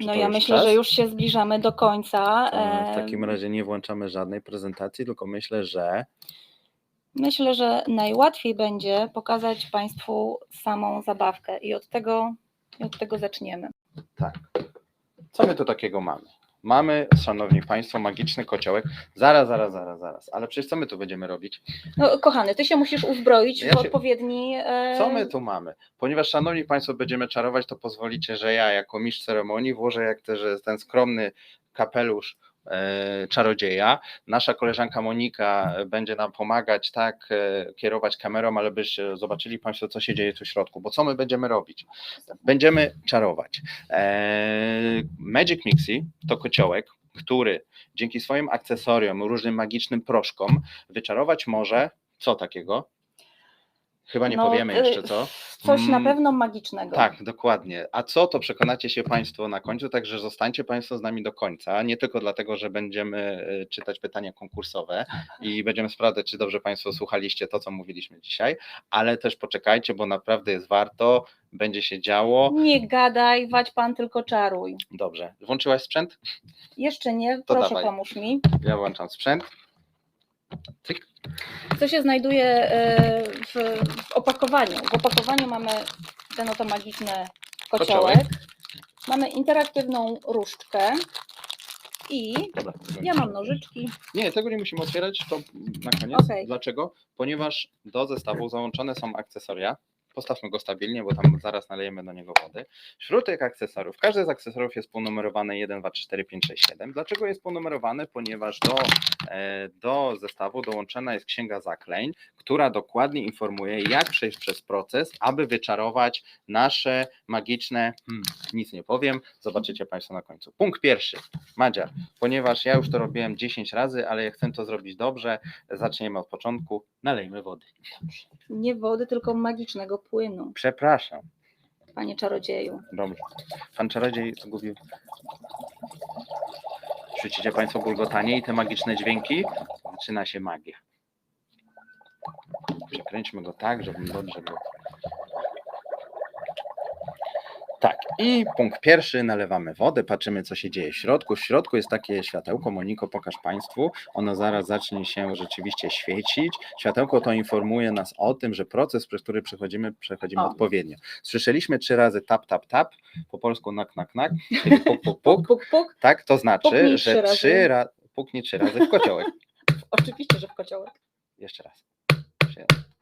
No ja myślę, czas? że już się zbliżamy do końca. To W E, takim razie nie włączamy żadnej prezentacji, tylko myślę, że Myślę, że najłatwiej będzie pokazać Państwu samą zabawkę i od tego, i od tego zaczniemy. tak. Co my tu takiego mamy? Mamy, szanowni państwo, magiczny kociołek. Zaraz, zaraz, zaraz, zaraz. Ale przecież co my tu będziemy robić? No, kochany, ty się musisz uzbroić Ja w się- odpowiedni. e, Co my tu mamy? Ponieważ, szanowni państwo, będziemy czarować, to pozwolicie, że ja jako mistrz ceremonii włożę jak też ten skromny kapelusz czarodzieja. Nasza koleżanka Monika będzie nam pomagać tak e, kierować kamerą, ale byście zobaczyli państwo, co się dzieje tu w środku. Bo co my będziemy robić? Będziemy czarować. E, Magic Mixie to kociołek, który dzięki swoim akcesoriom, różnym magicznym proszkom wyczarować może co takiego? Chyba nie no, powiemy y, jeszcze co. Coś na Mm, pewno magicznego. Tak, dokładnie. A co, to przekonacie się Państwo na końcu, także zostańcie Państwo z nami do końca. Nie tylko dlatego, że będziemy y, czytać pytania konkursowe i będziemy sprawdzać, czy dobrze Państwo słuchaliście to, co mówiliśmy dzisiaj, ale też poczekajcie, bo naprawdę jest warto, będzie się działo. Nie gadaj, wać pan, tylko czaruj. Dobrze. Włączyłaś sprzęt? Jeszcze nie, To proszę dawaj. pomóż mi. Ja włączam sprzęt. Cyk. Co się znajduje e, w, w opakowaniu? W opakowaniu mamy ten oto magiczny kociołek. Kociołek. Mamy interaktywną różdżkę i Dobra. ja mam nożyczki. Nie, tego nie musimy otwierać, to na koniec. Okej. Dlaczego? Ponieważ do zestawu załączone są akcesoria. Postawmy go stabilnie, bo tam zaraz nalejemy do niego wody. Wśród tych akcesoriów, każdy z akcesoriów jest ponumerowany 1, 2, 3, 4, 5, 6, 7. Dlaczego jest ponumerowany? Ponieważ do, e, do zestawu dołączona jest księga zaklęć, która dokładnie informuje, jak przejść przez proces, aby wyczarować nasze magiczne, hmm, nic nie powiem, zobaczycie Państwo na końcu. Punkt pierwszy. Madzia, ponieważ ja już to robiłem 10 razy, ale jak chcę to zrobić dobrze, zaczniemy od początku. Nalejmy wody. Nie wody, tylko magicznego płynu, Przepraszam. panie czarodzieju. Dobrze. Pan czarodziej zgubił. Słyszycie Państwo bulgotanie i te magiczne dźwięki? Zaczyna się magia. Przekręćmy go tak, żeby dobrze było. Tak, i punkt pierwszy, nalewamy wodę, patrzymy co się dzieje w środku. W środku jest takie światełko, Moniko pokaż Państwu, ono zaraz zacznie się rzeczywiście świecić. Światełko to informuje nas o tym, że proces, przez który przechodzimy, przechodzimy O. odpowiednio. Słyszeliśmy trzy razy tap, tap, tap, po polsku nak, nak, nak, czyli puk, puk, puk. Puk, puk. Tak, to znaczy, Puknij że trzy razy. trzy razy, puknij trzy razy w kociołek. Oczywiście, że w kociołek. Jeszcze raz.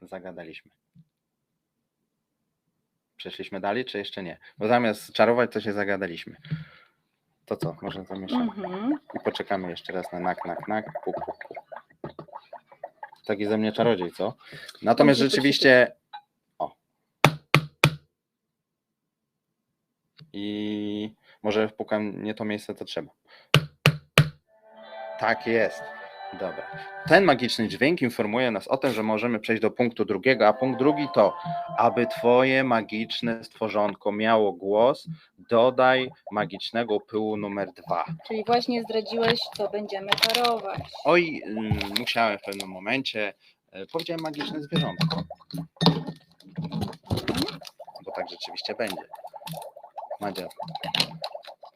Zagadaliśmy. Przeszliśmy dalej, czy jeszcze nie? Bo zamiast czarować, to się zagadaliśmy. To co, może zamieszamy. Mhm. I poczekamy jeszcze raz na nak, nak, nak, puk, puk, puk. Taki ze mnie czarodziej, co? Natomiast rzeczywiście... O. I może wpukam nie to miejsce, to trzeba. Tak jest. Dobra. Ten magiczny dźwięk informuje nas o tym, że możemy przejść do punktu drugiego, a punkt drugi to, aby twoje magiczne stworzonko miało głos, dodaj magicznego pyłu numer dwa. Czyli właśnie zdradziłeś, co będziemy czarować. Oj, mm, musiałem w pewnym momencie, e, powiedziałem magiczne zwierzątko. Bo tak rzeczywiście będzie. Madzia,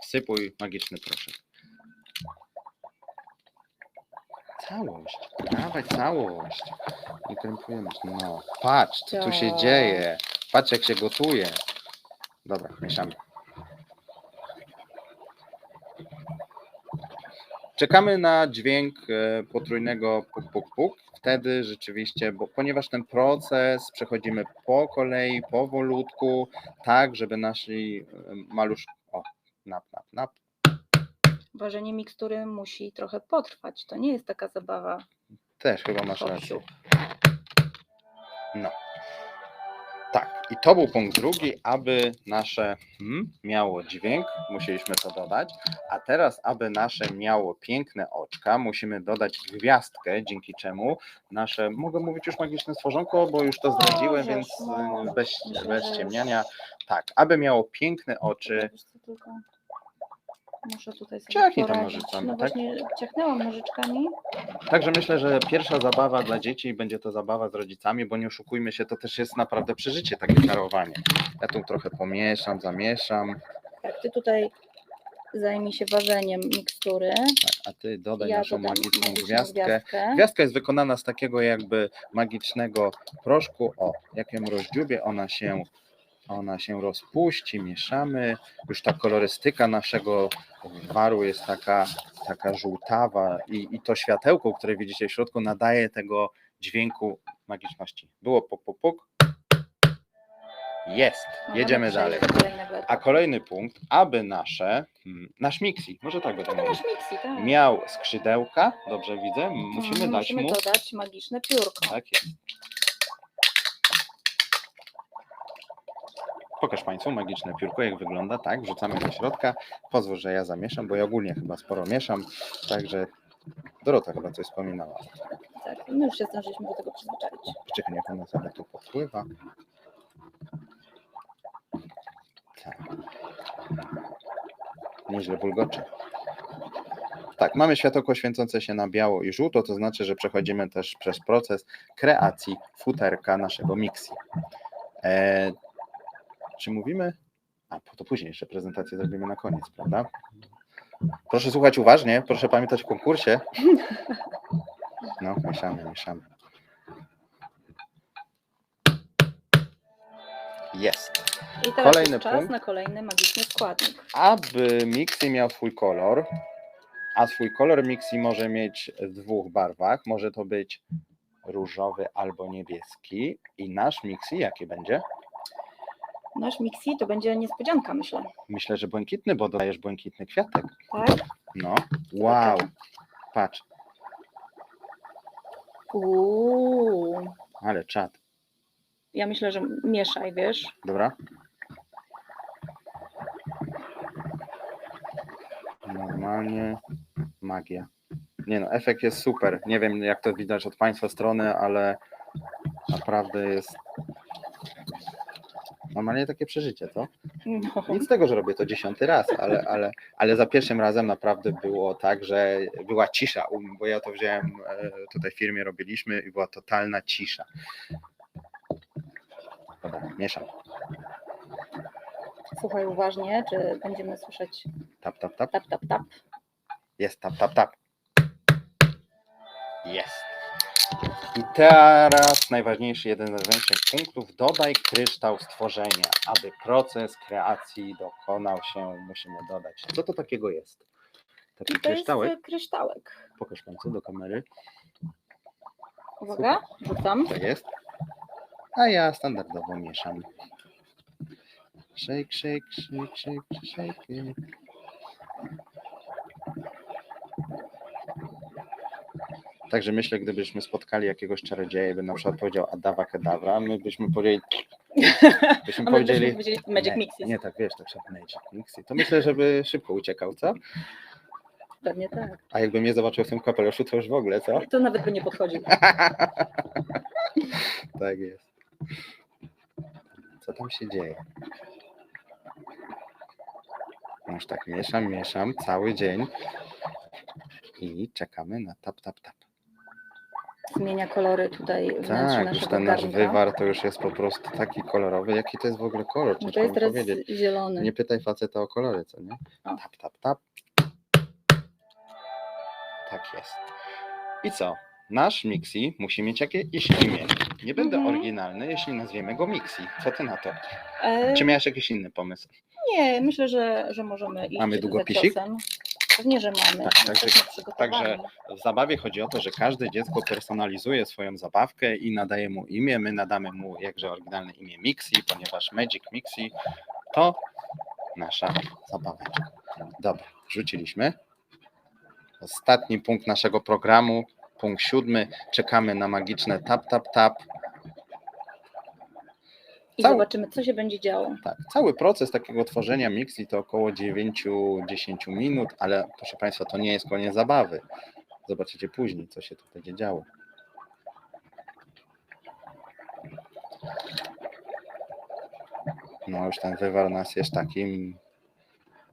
wsypuj magiczny proszek. Całość, dawaj całość. Nie krępujemy się. No, patrz, co tu się Tak. dzieje. Patrz, jak się gotuje. Dobra, mieszamy. Czekamy na dźwięk e, potrójnego puk, puk, puk. Wtedy rzeczywiście, bo ponieważ ten proces przechodzimy po kolei, powolutku, tak, żeby nasi e, malusz. O, nap, nap, nap. Ważenie mikstury musi trochę potrwać. To nie jest taka zabawa. Też chyba masz rację. No. Tak, i to był punkt drugi, aby nasze hmm, miało dźwięk, musieliśmy to dodać, a teraz, aby nasze miało piękne oczka, musimy dodać gwiazdkę, dzięki czemu nasze, mogę mówić już magiczne stworzonko, bo już to zdradziłem, więc y, bez, bez ciemniania. Tak, aby miało piękne oczy, Muszę tutaj sobie Ciachnij tam poradzić. No tak? właśnie ciachnęłam nożyczkami. Także myślę, że pierwsza zabawa dla dzieci będzie to zabawa z rodzicami, bo nie oszukujmy się, to też jest naprawdę przeżycie takie czarowanie. Ja tu trochę pomieszam, zamieszam. Tak, ty tutaj zajmie się ważeniem mikstury. Tak, a ty dodaj Ja naszą dodam magiczną magiczną gwiazdkę. gwiazdkę. Gwiazdka jest wykonana z takiego jakby magicznego proszku. O, jak ją rozdziubię, ona się, ona się rozpuści, mieszamy. Już ta kolorystyka naszego waru jest taka, taka żółtawa i, i to światełko, które widzicie w środku, nadaje tego dźwięku magiczności. Było puk, puk, puk. Jest, jedziemy dalej. A kolejny punkt, aby nasze, hmm, nasz mixi, może tak będę mówił, nasz mixi, tak. miał skrzydełka, dobrze widzę, musimy Mhm, dać musimy mu dodać magiczne piórko. Tak jest. Pokaż Państwu magiczne piórko, jak wygląda. Tak, wrzucamy do środka. Pozwól, że ja zamieszam, bo ja ogólnie chyba sporo mieszam. Także Dorota chyba coś wspominała. Tak, my już się zdążyliśmy do tego przyzwyczaić. Poczekaj, niech ona sobie tu popływa. Tak. Nieźle bulgocze. Tak, mamy światełko święcące się na biało i żółto, to znaczy, że przechodzimy też przez proces kreacji futerka naszego mixi. E, czy mówimy? A, to później jeszcze prezentację zrobimy na koniec, prawda? Proszę słuchać uważnie, proszę pamiętać o konkursie. No, mieszamy, mieszamy. Jest. I teraz Kolejny jest czas punkt. na kolejny magiczny składnik. aby Mixi miał swój kolor, a swój kolor Mixi może mieć w dwóch barwach. Może to być różowy albo niebieski. I nasz Mixi jaki będzie? Nasz mixi to będzie niespodzianka, myślę. Myślę, że błękitny, bo dodajesz błękitny kwiatek. Tak? No, wow. Patrz, Uuu. ale czad. Ja myślę, że mieszaj, wiesz. Dobra? Normalnie magia. Nie no, efekt jest super. Nie wiem, jak to widać od Państwa strony, ale naprawdę jest normalnie takie przeżycie, co? No. Nic z tego, że robię to dziesiąty raz, ale, ale, ale za pierwszym razem naprawdę było tak, że była cisza, bo ja to wziąłem, e, tutaj w firmie robiliśmy i była totalna cisza. Dobra, mieszam. Słuchaj uważnie, czy będziemy słyszeć Tap, tap, tap. tap, tap, tap. Jest, tap, tap, tap. Jest. I teraz najważniejszy, jeden z najważniejszych punktów. Dodaj kryształ stworzenia. Aby proces kreacji dokonał się, musimy dodać. Co to takiego jest? Taki I to jest kryształek? e, kryształek. Pokaż Państwu do kamery. Uwaga, rzucam. Tak jest. A ja standardowo mieszam. Shake, shake, shake, shake, shake. Także myślę, gdybyśmy spotkali jakiegoś czarodzieja by na przykład powiedział Adawa Kedavra, my byśmy powiedzieli, byśmy powiedzieli, byśmy powiedzieli Magic nie, tak wiesz, tak się Magic Mixy. To myślę, żeby szybko uciekał, co? Pewnie tak. A jakby mnie zobaczył w tym kapeluszu, to już w ogóle, co? To nawet by nie podchodził. tak jest. Co tam się dzieje? Już tak mieszam, mieszam cały dzień i czekamy na tap, tap, tap. Zmienia kolory tutaj wnętrze Tak, już naszego ten nasz garnka. wywar to już jest po prostu taki kolorowy. Jaki to jest w ogóle kolor? No to jest teraz powiedzieć. zielony. Nie pytaj faceta o kolory, co nie? O. Tap, tap, tap. Tak jest. I co? Nasz Mixi musi mieć jakieś imię. Nie będę Mhm. oryginalny, jeśli nazwiemy go Mixi. Co ty na to? E, Czy miałeś jakiś inny pomysł? Nie, myślę, że, że możemy iść Mamy za długopisik? ciosem. Pewnie, że mamy. Tak, także- także W zabawie chodzi o to, że każde dziecko personalizuje swoją zabawkę i nadaje mu imię. My nadamy mu jakże oryginalne imię Mixi, ponieważ Magic Mixi to nasza zabaweczka. Dobra, rzuciliśmy. Ostatni punkt naszego programu, punkt siódmy. Czekamy na magiczne tap, tap, tap. I cały- zobaczymy, co się będzie działo. Tak, cały proces takiego tworzenia Mixi to około 9-10 minut, ale proszę Państwa, to nie jest koniec zabawy. Zobaczycie później, co się tu będzie działo. No już ten wywar nas jest takim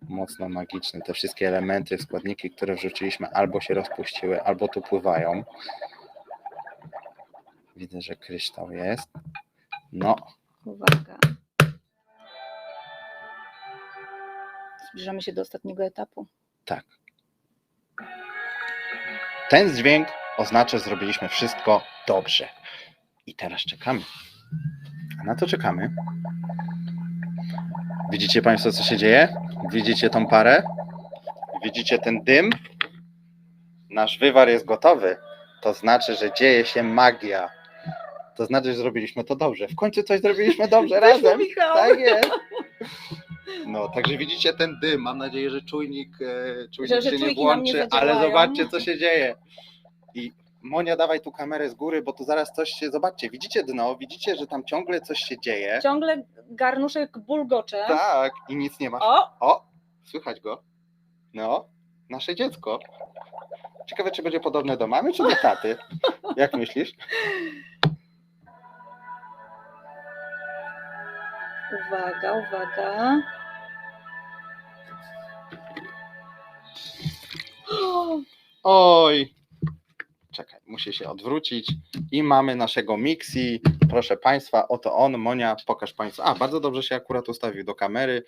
mocno magiczny. Te wszystkie elementy, składniki, które wrzuciliśmy albo się rozpuściły, albo tu pływają. Widzę, że kryształ jest. No, Uwaga. Zbliżamy się do ostatniego etapu. Ten dźwięk oznacza, że zrobiliśmy wszystko dobrze. I teraz czekamy. A na to czekamy. Widzicie Państwo, co się dzieje? Widzicie tą parę? Widzicie ten dym? Nasz wywar jest gotowy. To znaczy, że dzieje się magia. To znaczy, że zrobiliśmy to dobrze. W końcu coś zrobiliśmy dobrze razem. Michał. Tak jest. No, także widzicie ten dym. Mam nadzieję, że czujnik, e, czujnik Że- że się nie nam nie włączy, ale zobaczcie, co się dzieje. I Monia, dawaj tu kamerę z góry, bo tu zaraz coś się. Zobaczcie, widzicie dno, widzicie, że tam ciągle coś się dzieje. Ciągle garnuszek bulgocze. Tak, i nic nie ma. O, O, słychać go. No, nasze dziecko. Ciekawe, czy będzie podobne do mamy, czy do taty? Jak myślisz? Uwaga, uwaga. Oj. Czekaj, muszę się odwrócić. I mamy naszego Mixi. Proszę Państwa, oto on. Monia, pokaż Państwu. A, bardzo dobrze się akurat ustawił do kamery.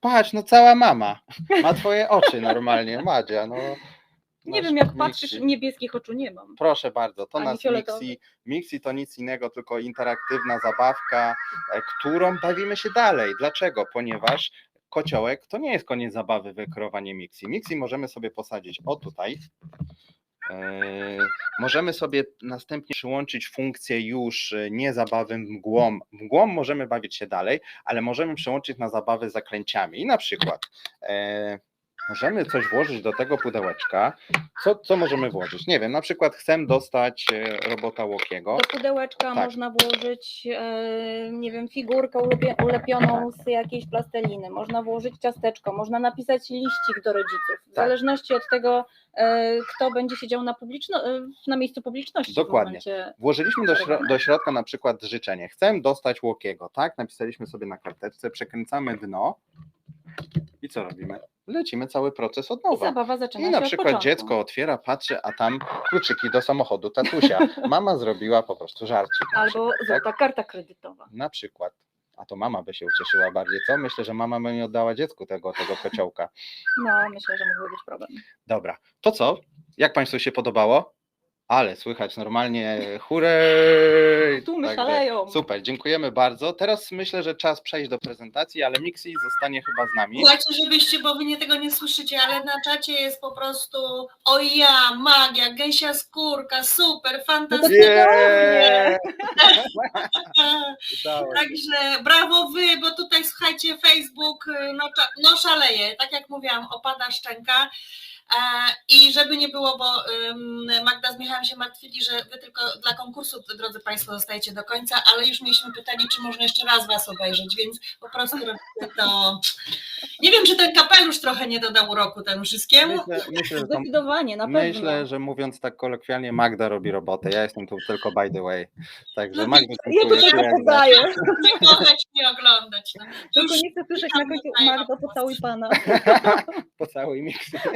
Patrz, no cała mama. Ma twoje oczy normalnie, Madzia. No, Nie wiem, jak Mixi. patrzysz, niebieskich oczu nie mam. Proszę bardzo, to Ani fioletowy. Mixi. Mixi to nic innego, tylko interaktywna zabawka, e, którą bawimy się dalej. Dlaczego? Ponieważ kociołek to nie jest koniec zabawy wykreowanie Mixi. Mixi możemy sobie posadzić o tutaj. E, Możemy sobie następnie przyłączyć funkcję już e, nie zabawy mgłą. Mgłą możemy bawić się dalej, ale możemy przełączyć na zabawy zaklęciami. I na przykład możemy coś włożyć do tego pudełeczka. Co, co możemy włożyć? Nie wiem, na przykład chcę dostać e, robota Łokiego. Do pudełeczka Tak. można włożyć, e, nie wiem, figurkę ulepioną z jakiejś plasteliny, można włożyć ciasteczko, można napisać liścik do rodziców. W Tak. zależności od tego, e, kto będzie siedział na, publiczno- na miejscu publiczności. Dokładnie. Włożyliśmy do, śro- do środka na przykład życzenie. Chcę dostać Łokiego, tak? Napisaliśmy sobie na karteczce, przekręcamy dno i co robimy? Lecimy cały proces od I nowa. zabawa zaczyna I się na od przykład dziecko otwiera, patrzy, a tam kluczyki do samochodu tatusia. Mama zrobiła po prostu żarcik. na Albo przykład, tak? złota karta kredytowa. Na przykład. A to mama by się ucieszyła bardziej, co? Myślę, że mama by nie oddała dziecku tego, tego kociołka. No, myślę, że mógłby być problem. Dobra, to co? Jak Państwu się podobało? Ale słychać normalnie hurray! Tłumy Także szaleją. Super, dziękujemy bardzo. Teraz myślę, że czas przejść do prezentacji, ale Mixi zostanie chyba z nami. Słuchajcie, żebyście, bo wy nie tego nie słyszycie, ale na czacie jest po prostu o ja, magia, gęsia skórka, super, fantastycznie. Yeah! Także brawo wy, bo tutaj słuchajcie, Facebook no, no szaleje, tak jak mówiłam, opada szczęka. E, I żeby nie było, bo Magda z Michałem się martwili, że wy tylko dla konkursu, drodzy Państwo, zostajecie do końca, ale już mieliśmy pytanie, czy można jeszcze raz Was obejrzeć, więc po prostu robimy to. Nie wiem, czy ten kapelusz trochę nie dodał uroku temu wszystkiemu. Myślę, myślę, że Zdecydowanie, na pewno. myślę, że mówiąc tak kolokwialnie, Magda robi robotę. Ja jestem tu tylko by the way. Także No Magda, Ja ci, tylko podaję. Nie kochać, nie oglądać. No. Tylko Już nie chcę słyszeć na końcu Magdo, pocałuj pana. Pocałuj Mixi.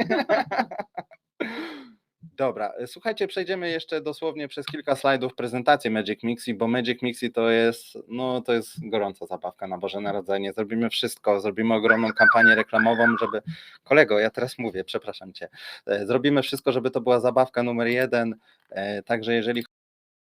Dobra, słuchajcie, przejdziemy jeszcze dosłownie przez kilka slajdów prezentacji Magic Mixi, bo Magic Mixi to jest, no to jest gorąca zabawka na Boże Narodzenie. Zrobimy wszystko, zrobimy ogromną kampanię reklamową, żeby, kolego, ja teraz mówię, przepraszam cię, E, zrobimy wszystko, żeby to była zabawka numer jeden, E, także jeżeli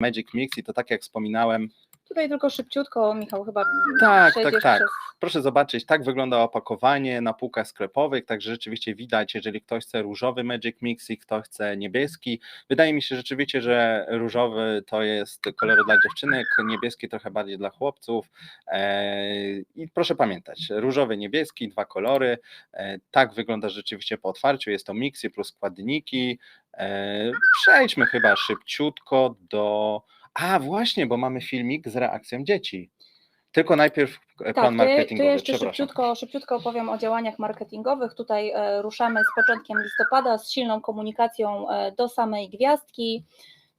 Magic Mixi, to tak jak wspominałem, Tutaj tylko szybciutko, Michał chyba Tak, tak, tak. przez Proszę zobaczyć, tak wygląda opakowanie na półkach sklepowych, także rzeczywiście widać, jeżeli ktoś chce różowy Magic Mix i kto chce niebieski. Wydaje mi się rzeczywiście, że różowy to jest kolor dla dziewczynek, niebieski trochę bardziej dla chłopców. Eee, I proszę pamiętać, różowy, niebieski, dwa kolory. Eee, Tak wygląda rzeczywiście po otwarciu. Jest to miksy plus składniki. Eee, Przejdźmy chyba szybciutko do. A właśnie, bo mamy filmik z reakcją dzieci. Tylko najpierw e, plan Tak, ja- to marketingowy, ja jeszcze szybciutko, szybciutko opowiem o działaniach marketingowych. Tutaj e, ruszamy z początkiem listopada z silną komunikacją e, do samej gwiazdki.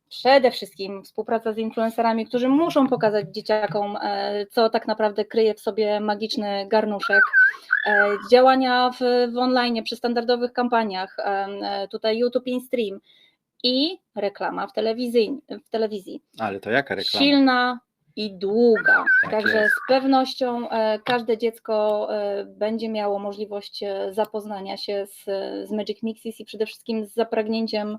Przede wszystkim współpraca z influencerami, którzy muszą pokazać dzieciakom, co tak naprawdę kryje w sobie magiczny garnuszek. Działania w, w online przy standardowych kampaniach, tutaj YouTube InStream i reklama w telewizji. W telewizji. Ale to jaka reklama? Silna i długa. Tak Także jest. z pewnością e, każde dziecko e, będzie miało możliwość e, zapoznania się z, z Magic Mixes i przede wszystkim z zapragnięciem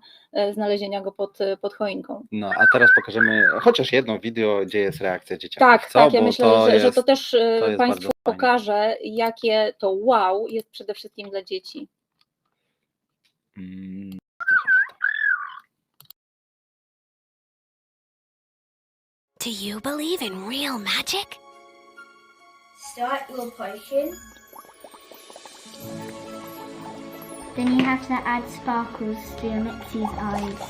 znalezienia go pod, pod choinką. No, a teraz pokażemy chociaż jedno wideo, gdzie jest reakcja dzieciaków. Tak, co? tak, ja Bo myślę, to że, jest, że to też to Państwu pokaże, jakie to wow jest przede wszystkim dla dzieci. Mm, Do you believe in real magic? Start your potion. Then you have to add sparkles to your Mixie's eyes.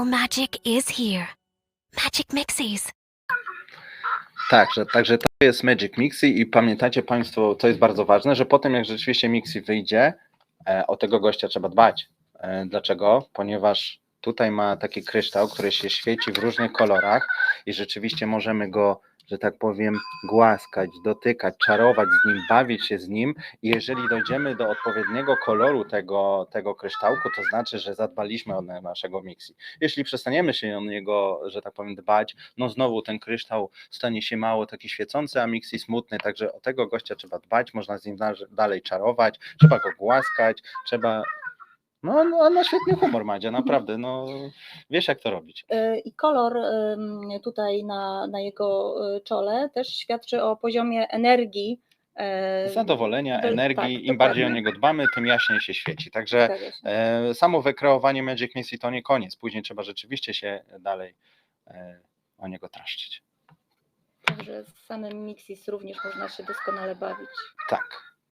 Real magic is here. Magic Mixies. Także, także to jest Magic Mixi i pamiętajcie Państwo, to jest bardzo ważne, że potem jak rzeczywiście Mixi wyjdzie, e, o tego gościa trzeba dbać. E, Dlaczego? Ponieważ tutaj ma taki kryształ, który się świeci w różnych kolorach i rzeczywiście możemy go, że tak powiem, głaskać, dotykać, czarować z nim, bawić się z nim i jeżeli dojdziemy do odpowiedniego koloru tego, tego kryształku, to znaczy, że zadbaliśmy o na- naszego Mixi. Jeśli przestaniemy się o niego, że tak powiem, dbać, no znowu ten kryształ stanie się mało taki świecący, a Mixi smutny, także o tego gościa trzeba dbać, można z nim da- dalej czarować, trzeba go głaskać, trzeba... No, a no świetny humor Madzia, naprawdę, no wiesz jak to robić. E, I kolor tutaj na, na jego e, czole też świadczy o poziomie energii. Zadowolenia, do- energii, tak, im bardziej o niego dbamy, tym jaśniej się świeci, także e, samo wykreowanie Magic Mixi to nie koniec, później trzeba rzeczywiście się dalej e, o niego traszczyć. Także z samym Mixis również można się doskonale bawić. Tak.